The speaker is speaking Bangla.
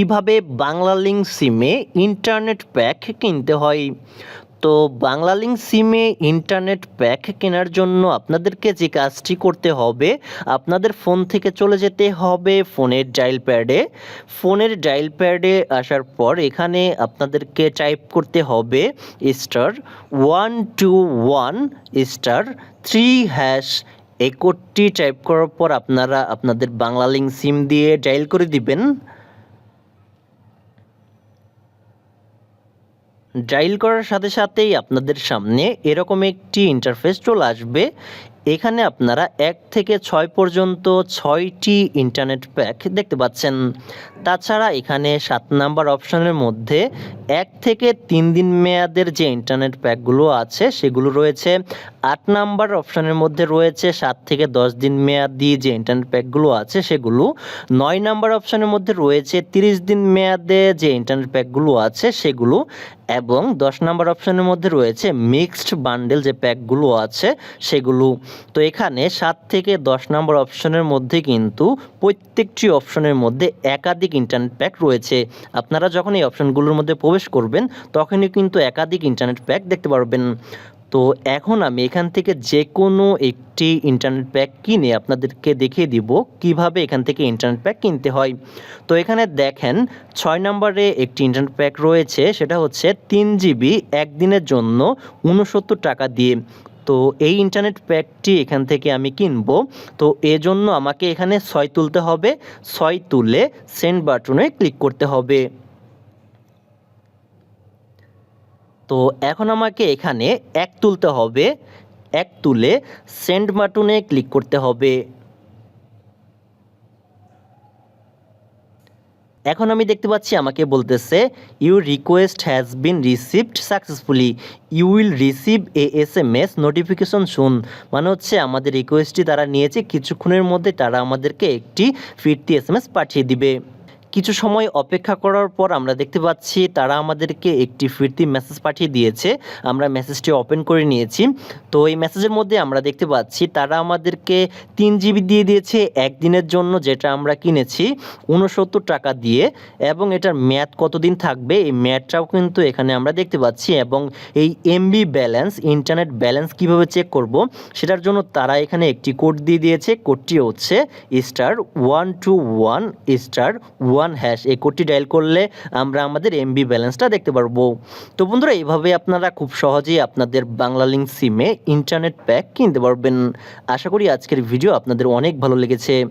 কীভাবে বাংলা লিঙ্ক সিমে ইন্টারনেট প্যাক কিনতে হয়? তো বাংলা লিঙ্ক সিমে ইন্টারনেট প্যাক কেনার জন্য আপনাদেরকে যে কাজটি করতে হবে, আপনাদের ফোন থেকে চলে যেতে হবে ফোনের ডায়াল প্যাডে। ফোনের ডায়াল প্যাডে আসার পর এখানে আপনাদেরকে টাইপ করতে হবে star one two one, star three hash. এই কোডটি টাইপ করার পর আপনারা আপনাদের বাংলা লিঙ্ক সিম দিয়ে ডায়াল করে দিবেন। ডায়াল করার সাথে সাথেই আপনাদের সামনে এরকম একটি ইন্টারফেস চলে আসবে। এখানে আপনারা এক থেকে ছয় পর্যন্ত ছয়টি ইন্টারনেট প্যাক দেখতে পাচ্ছেন। তাছাড়া এখানে সাত নাম্বার অপশনের মধ্যে এক থেকে তিন দিন মেয়াদের যে ইন্টারনেট প্যাকগুলো আছে, সেগুলো রয়েছে। আট নাম্বার অপশনের মধ্যে রয়েছে সাত থেকে দশ দিন মেয়াদি যে ইন্টারনেট প্যাকগুলো আছে, সেগুলো। নয় নাম্বার অপশনের মধ্যে রয়েছে তিরিশ দিন মেয়াদে যে ইন্টারনেট প্যাকগুলো আছে, সেগুলো। এবং দশ নাম্বার অপশনের মধ্যে রয়েছে মিক্সড বান্ডেল যে প্যাকগুলো আছে, সেগুলো। তো এখানে সাত থেকে দশ নাম্বার অপশনের মধ্যে কিন্তু প্রত্যেকটি অপশনের মধ্যে একাধিক ইন্টারনেট প্যাক রয়েছে। আপনারা যখন এই অপশনগুলোর মধ্যে প্রবেশ করবেন, তখনই কিন্তু একাধিক ইন্টারনেট প্যাক দেখতে পারবেন। তো এখন আমি এখান থেকে যে কোনো একটি ইন্টারনেট প্যাক কিনে আপনাদেরকে দেখিয়ে দিব কীভাবে এখান থেকে ইন্টারনেট প্যাক কিনতে হয়। তো এখানে দেখেন, ছয় নম্বরে একটি ইন্টারনেট প্যাক রয়েছে, সেটা হচ্ছে তিন জিবি একদিনের জন্য উনসত্তর টাকা দিয়ে। তো এই ইন্টারনেট প্যাকটি এখান থেকে আমি কিনবো। তো এজন্য আমাকে এখানে ছয় তুলতে হবে। ছয় তুলে সেন্ড বাটনে ক্লিক করতে হবে। তো এখন আমাকে এখানে এক তুলতে হবে। এক তুলে সেন্ড বাটনে ক্লিক করতে হবে। এখন আমি দেখতে পাচ্ছি আমাকে বলতেছে you request has been received successfully you will receive a S M S notification শুন মানে হচ্ছে আমাদের রিকোয়েস্টটি তারা নিয়েছে, কিছুক্ষণের মধ্যে তারা আমাদেরকে একটি ফিরতি এস এম এস পাঠিয়ে দিবে। কিছু সময় অপেক্ষা করার পর আমরা দেখতে পাচ্ছি তারা আমাদেরকে একটি ফিরতি মেসেজ পাঠিয়ে দিয়েছে। আমরা মেসেজটি ওপেন করে নিয়েছি। তো এই মেসেজের মধ্যে আমরা দেখতে পাচ্ছি, তারা আমাদেরকে তিন জিবি দিয়ে দিয়েছে একদিনের জন্য, যেটা আমরা কিনেছি উনসত্তর টাকা দিয়ে। এবং এটার মেয়াদ কতদিন থাকবে? এই ম্যাথটাও কিন্তু এখানে আমরা দেখতে পাচ্ছি। এবং এই এমবি ব্যালেন্স ইন্টারনেট ব্যালেন্স কীভাবে চেক করব? সেটার জন্য তারা এখানে একটি কোড দিয়ে দিয়েছে। কোডটি হচ্ছে star one two one star one hash এই কোডটি ডায়াল করলে আমরা আমাদের এমবি ব্যালেন্সটা দেখতে পারব। তো বন্ধুরা, এইভাবে আপনারা খুব সহজেই আপনাদের বাংলা লিঙ্ক সিমে ইন্টারনেট প্যাক কিনতে পারবেন। আশা করি আজকের ভিডিও আপনাদের অনেক ভালো লেগেছে।